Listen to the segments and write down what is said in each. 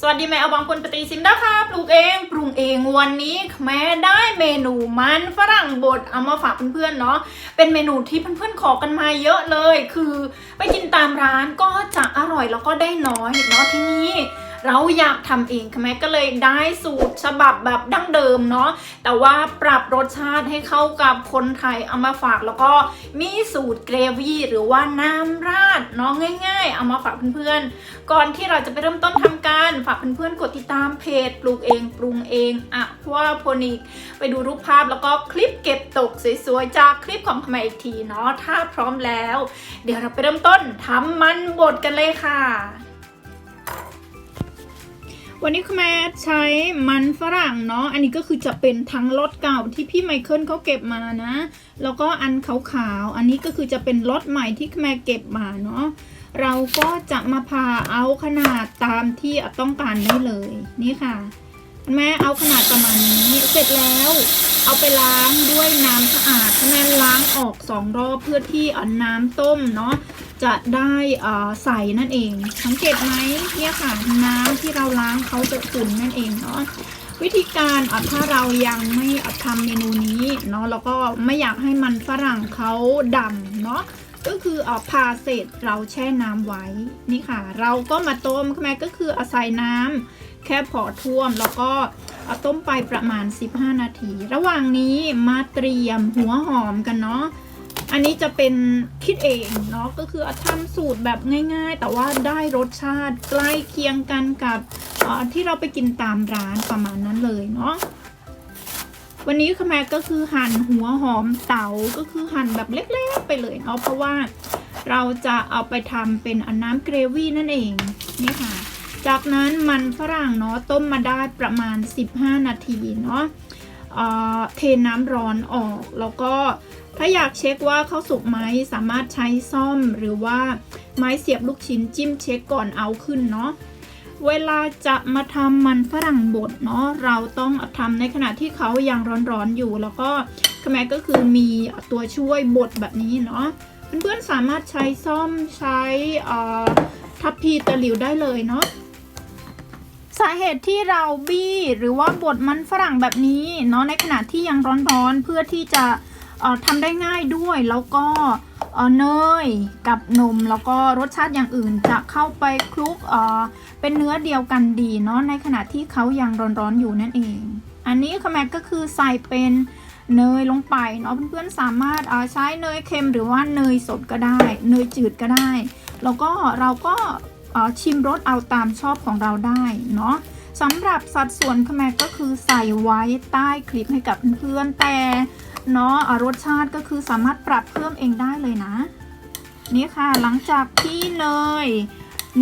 สวัสดีแม่เอาบางคนปฏิสินดาค่ะปลูกเองปรุงเองวันนี้แม่ได้เมนูมันฝรั่งบดเอามาฝากเพื่อนๆเนาะเป็นเมนูที่เพื่อนๆขอกันมาเยอะเลย คือไปกินตามร้านก็จะอร่อยแล้วก็ได้น้อยเนาะที่นี้เราอยากทำเองค่ะแม่ก็เลยได้สูตรฉบับแบบดั้งเดิมเนาะแต่ว่าปรับรสชาติให้เข้ากับคนไทยเอามาฝากแล้วก็มีสูตรเกรวี่หรือว่าน้ำราดเนาะง่าย ๆ เอามาฝากเพื่อนๆ ก่อนที่เราจะไปเริ่มต้นทำการ เพื่อนๆกดติดตามเพจปลูกเองปรุงเองอะว่าโพนิกไปดูรูปภาพแล้วก็คลิปเก็บตกสวยๆจากคลิปของขมอีกทีเนาะถ้าพร้อมแล้ว เดี๋ยวเราไปเริ่มต้นทำมันบดกันเลยค่ะ วันนี้คุณแม่ใช้มันฝรั่งเนาะอันนี้ก็คือจะเป็นทั้งรถเก่าที่พี่ไมเคิลเขาเก็บมานะ แล้วก็อันขาวๆอันนี้ก็คือจะเป็นรถใหม่ที่คุณแม่เก็บมาเนาะ เราก็จะมาผ่าเอาขนาดตามที่ต้องการได้เลย นี่ค่ะ แม่เอาขนาดประมาณนี้ เสร็จแล้ว เอาไปล้างด้วยน้ำสะอาดแม่ล้างออกสองรอบเพื่อที่น้ำต้มเนาะจะได้อ่าใสนั่นเอง สังเกตไหมเนี่ยค่ะน้ำที่เราล้างเขาจะขุ่นนั่นเองเนาะวิธีการอะถ้าเรายังไม่ทำเมนูนี้เนาะแล้วก็ไม่อยากให้มันฝรั่งเขาดำเนาะ ก็คือเอาพาเสร็จเราแช่น้ำไว้นี่ค่ะ เราก็มาต้มแม่ก็คืออาศัยน้ำแค่พอท่วมแล้วก็เอาต้มไปประมาณ 15 นาที ระหว่างนี้มาเตรียมหัวหอมกันเนาะอันนี้จะเป็นคิดเองเนาะก็คือทำสูตรแบบง่าย ๆ แต่ว่าได้รสชาติใกล้เคียงกันกับที่เราไปกินตามร้านประมาณนั้นเลยเนาะ วันนี้ขแมก็คือหั่นหัวหอมเต๋าก็คือหั่นแบบเล็กๆไปเลยเนาะเพราะว่าเราจะเอาไปทำเป็นอันน้ำเกรวี่นั่นเองนี่ค่ะ จากนั้นมันฝรั่งเนาะต้มมาได้ประมาณ 15 นาทีเนาะเทน้ำร้อนออกแล้วก็ถ้าอยากเช็คว่าเขาสุกไหมสามารถใช้ซ่อมหรือว่าไม้เสียบลูกชิ้นจิ้มเช็คก่อนเอาขึ้นเนาะ เวลาจะมาทำมันฝรั่งบดเนาะเราต้องทำในขณะที่เขายังร้อนๆอยู่ แล้วก็ขแมก็คือมีตัวช่วยบดแบบนี้เนาะเพื่อนๆสามารถใช้ซ่อมใช้ทัพพีตะหลิวได้เลยเนาะสาเหตุที่เราบี้หรือว่าบดมันฝรั่งแบบนี้เนาะในขณะที่ยังร้อนๆเพื่อที่จะทำได้ง่ายด้วยแล้วก็ เอ่อเนยกับนมแล้วก็รสชาติอย่างอื่นจะเข้าไปคลุกเอ่อเป็นเนื้อเดียวกันดีเนาะในขณะที่เขายังร้อนๆอยู่นั่นเอง อันนี้คแมกก็คือใส่เป็นเนยลงไปเนาะเพื่อนๆสามารถอ่อใช้เนยเค็มหรือว่าเนยสดก็ได้ เนยจืดก็ได้ แล้วก็เราก็อ่อชิมรสเอาตามชอบของเราได้เนาะสำหรับสัดส่วนคแมกก็คือใส่ไว้ใต้คลิปให้กับเพื่อนๆแต่ เนาะอะรสชาติก็คือสามารถปรับเพิ่มเองได้เลยนะ นี่ค่ะหลังจากที่เนย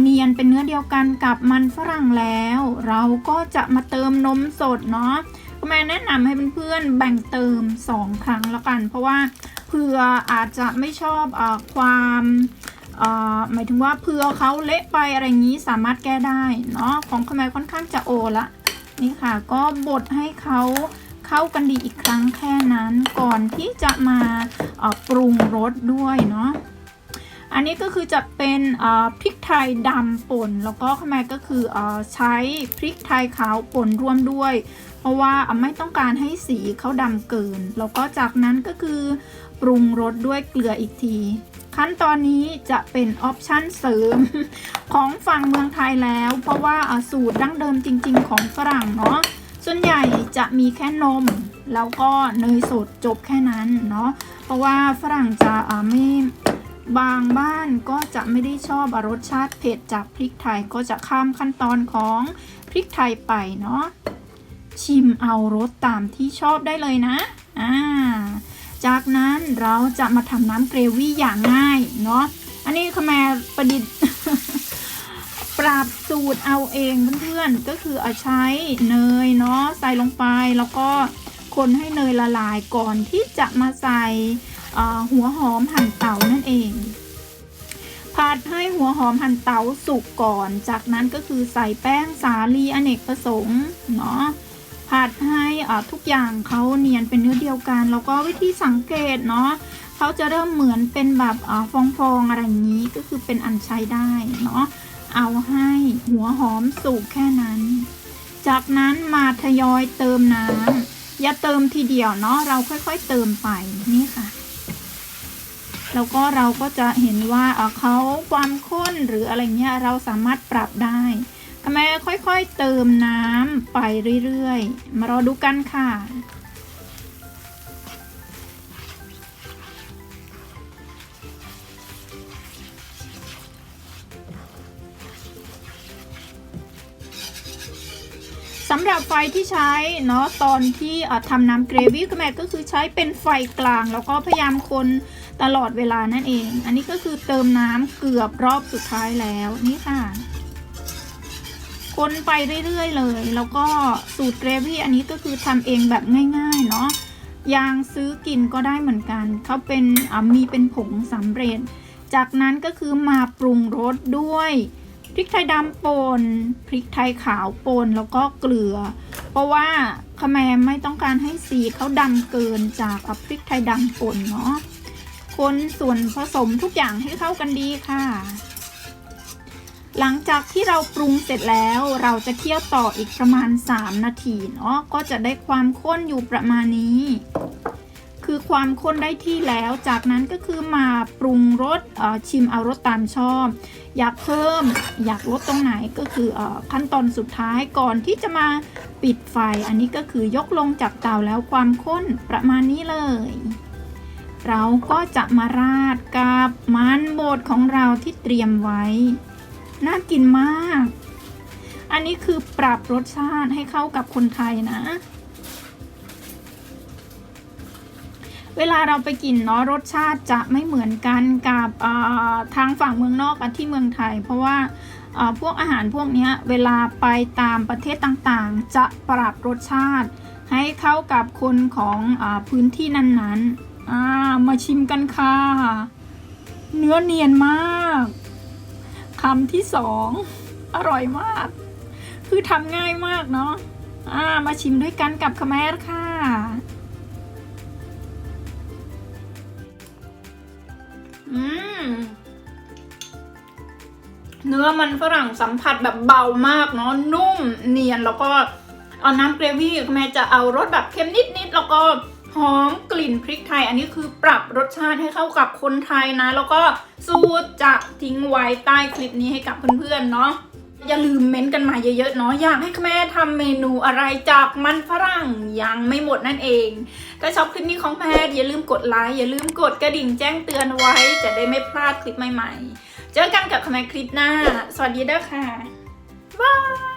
เนียนเป็นเนื้อเดียวกันกับมันฝรั่งแล้ว เราก็จะมาเติมนมสดเนาะคุณแม่แนะนำให้เพื่อนๆแบ่งเติม 2 ครั้งแล้วกัน เพราะว่าเผื่ออาจจะไม่ชอบอความหมายถึงว่าเผื่อเขาเละไปอะไรอย่างนี้สามารถแก้ได้เนาะของคุณแม่ค่อนข้างจะโอละนี่ค่ะ ก็บดให้เขา เข้ากันดีอีกครั้งแค่นั้นก่อนที่จะมาปรุงรสด้วยเนาะอันนี้ก็คือจะเป็นพริกไทยดำป่น แล้วก็ข้างในก็คืออใช้พริกไทยขาวป่นร่วมด้วย เพราะว่าไม่ต้องการให้สีเขาดำเกิน แล้วก็จากนั้นก็คือปรุงรสด้วยเกลืออีกที ขั้นตอนนี้จะเป็นออปชั่นเสริมของฝั่งเมืองไทยแล้ว เพราะว่าสูตรดั้งเดิมจริง ๆ ของฝรั่งเนาะ ส่วนใหญ่จะมีแค่นม แล้วก็เนยสดจบแค่นั้นเนาะเพราะว่าฝรั่งจะไม่บางบ้านก็จะไม่ได้ชอบรสชาติเผ็ดจากพริกไทยก็จะข้ามขั้นตอนของพริกไทยไปเนาะชิมเอารสตามที่ชอบได้เลยนะอ่าจากนั้นเราจะมาทำน้ำเกรวี่อย่างง่ายเนาะอันนี้ขแมประดิษฐ์ รับสูตรเอาเองเพื่อนๆ ก็คือเอาใช้เนยเนาะใส่ลงไปแล้วก็คนให้เนยละลายก่อนที่จะมาใส่หัวหอมหั่นเตานั่นเองผัดให้หัวหอมหั่นเตาสุกก่อน จากนั้นก็คือใส่แป้งสาลีอเนกประสงค์เนาะผัดให้ทุกอย่างเขาเนียนเป็นเนื้อเดียวกัน แล้วก็วิธีสังเกตเนาะเขาจะเริ่มเหมือนเป็นแบบอฟองๆอะไรอย่างนี้ก็คือเป็นอันใช้ได้เนาะ เอาให้หัวหอมสุกแค่นั้น จากนั้นมาทยอยเติมน้ำอย่าเติมทีเดียวเนาะเราค่อยๆเติมไปนี่ค่ะแล้วก็เราก็จะเห็นว่าเอ่อเขาความข้นหรืออะไรเงี้ยเราสามารถปรับได้แม่ค่อยๆเติมน้ำไปเรื่อยๆ มารอดูกันค่ะ สำหรับไฟที่ใช้เนาะตอนที่ทำน้ำเกรวี่ก็แม่ก็คือใช้เป็นไฟกลาง แล้วก็พยายามคนตลอดเวลานั่นเอง อันนี้ก็คือเติมน้ำเกือบรอบสุดท้ายแล้วนี่ค่ะ คนไปเรื่อยๆเลย แล้วก็สูตรเกรวี่อันนี้ก็คือทำเองแบบง่ายๆเนาะยางซื้อกินก็ได้เหมือนกัน เขาเป็นมีเป็นผงสำเร็จ จากนั้นก็คือมาปรุงรสด้วย พริกไทยดำป่นพริกไทยขาวป่นแล้วก็เกลือ เพราะว่าขแมไม่ต้องการให้สีเขาดำเกินจากอะพริกไทยดำป่นเนาะคนส่วนผสมทุกอย่างให้เข้ากันดีค่ะ หลังจากที่เราปรุงเสร็จแล้วเราจะเคี่ยวต่ออีกประมาณ 3 นาทีเนาะก็จะได้ความข้นอยู่ประมาณนี้ คือความข้นได้ที่แล้ว จากนั้นก็คือมาปรุงรสชิมเอารสตามชอบ อยากเพิ่มอยากลดตรงไหนก็คืออขั้นตอนสุดท้ายก่อนที่จะมาปิดไฟ อันนี้ก็คือยกลงจากเตาแล้วความข้นประมาณนี้เลย เราก็จะมาราดกับมันบดของเราที่เตรียมไว้ น่ากินมาก อันนี้คือปรับรสชาติให้เข้ากับคนไทยนะ เวลาเราไปกินเนาะรสชาติจะไม่เหมือนกันกับทางฝั่งเมืองนอกกับที่เมืองไทย เพราะว่าพวกอาหารพวกนี้เวลาไปตามประเทศต่างๆ จะปรับรสชาติ ให้เข้ากับคนของอพื้นที่นั้นๆามาชิมกันค่ะ เนื้อเนียนมากคำที่สองอร่อยมาก คือทำง่ายมากเนาะมาชิมด้วยกันกับคแมรค่ะ เนื้อมันฝรั่งสัมผัสแบบเบามากเนาะนุ่มเนียนแล้วก็เอาน้ำเกรวี่แม่จะเอารสแบบเค็มนิดๆแล้วก็หอมกลิ่นพริกไทย อันนี้คือปรับรสชาติให้เข้ากับคนไทยนะ แล้วก็สูตรจะทิ้งไว้ใต้คลิปนี้ให้กับเพื่อนๆเนาะอย่าลืมเม้นต์กันมาเยอะๆเนาะอยากให้แม่ทำเมนูอะไรจากมันฝรั่งยังไม่หมดนั่นเองถ้าชอบคลิปนี้ของแพทย์อย่าลืมกดไลค์อย่าลืมกดกระดิ่งแจ้งเตือนไว้ จะได้ไม่พลาดคลิปใหม่ๆ เจอกันกับคอมเมนคลิปหน้า สวัสดีเด้อค่ะ บาย